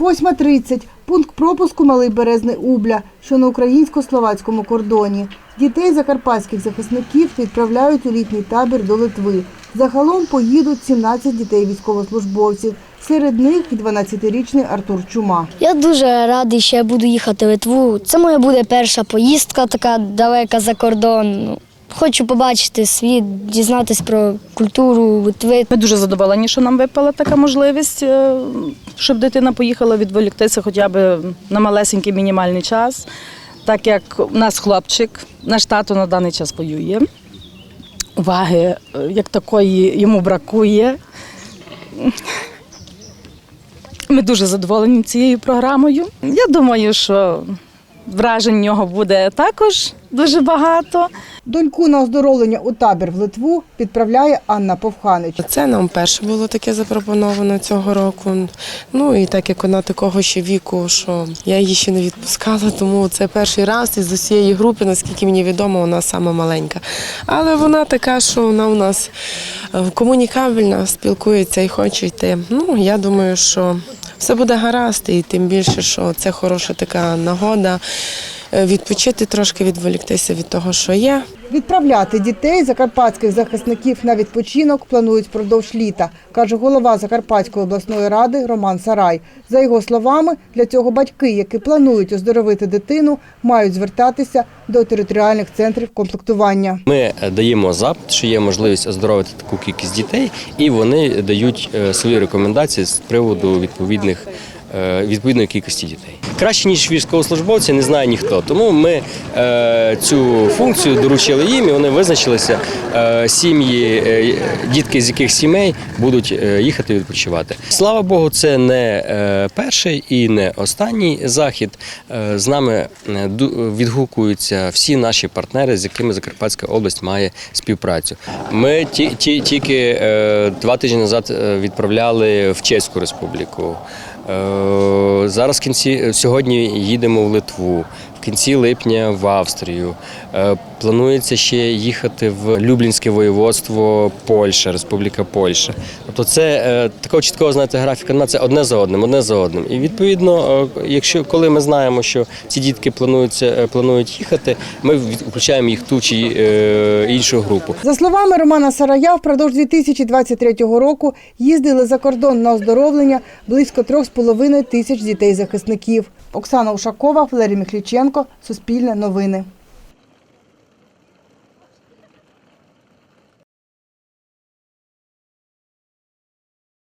8.30. Пункт пропуску Малий Березний Убля, що на українсько-словацькому кордоні. Дітей закарпатських захисників відправляють у літній табір до Литви. Загалом поїдуть 17 дітей військовослужбовців. Серед них і 12-річний Артур Чума. Я дуже радий, що я буду їхати в Литву. Це моя буде перша поїздка, така далека за кордон. Хочу побачити світ, дізнатись про культуру Литви. Ми дуже задоволені, що нам випала така можливість, е, щоб дитина поїхала відволіктися хоча б на малесенький мінімальний час, так як у нас хлопчик, наш тато на даний час воює. Уваги е, як такої йому бракує. Ми дуже задоволені цією програмою. Я думаю, що вражень нього буде також дуже багато. Доньку на оздоровлення у табір в Литву відправляє Анна Повханич. Це нам перше було таке запропоновано цього року. Ну і так як вона такого ще віку, що я її ще не відпускала, тому це перший раз із усієї групи, наскільки мені відомо, вона сама маленька. Але вона така, що вона у нас е, комунікабельна, спілкується і хоче йти. Ну я думаю, що все буде гаразд, і тим більше, що це хороша така нагода. Е, Відпочити трошки, відволіктися від того, що є. Відправляти дітей закарпатських захисників на відпочинок планують впродовж літа, каже голова Закарпатської обласної ради Роман Сарай. За його словами, для цього батьки, які планують оздоровити дитину, мають звертатися до територіальних центрів комплектування. Ми даємо запит, що є можливість оздоровити таку кількість дітей, і вони дають е, свої рекомендації з приводу відповідних. Е, Відповідної кількості дітей краще ніж військовослужбовці не знає ніхто. Тому ми е, цю функцію доручили їм, і вони визначилися е, сім'ї, дітки з яких сімей будуть їхати відпочивати. Слава Богу, це не перший і не останній захід. З нами відгукуються всі наші партнери, з якими Закарпатська область має співпрацю. Ми ті, ті, тільки два тижні назад відправляли в Чеську республіку. Е, Зараз кінці сьогодні їдемо в Литву. Кінці липня в Австрію. Е, Планується ще їхати в Люблінське воєводство Польща, Республіка Польща. Тобто це е, такого чіткого знаєте, графіка нема, це одне за одним, одне за одним. І відповідно, е, якщо коли ми знаємо, що ці дітки плануються, планують їхати, ми включаємо їх ту чи іншу групу. За словами Романа Сарая, впродовж 2023 року їздили за кордон на оздоровлення близько 3,5 тисяч дітей-захисників. Оксана Ушакова, Валерій Міхліченко, Суспільне новини.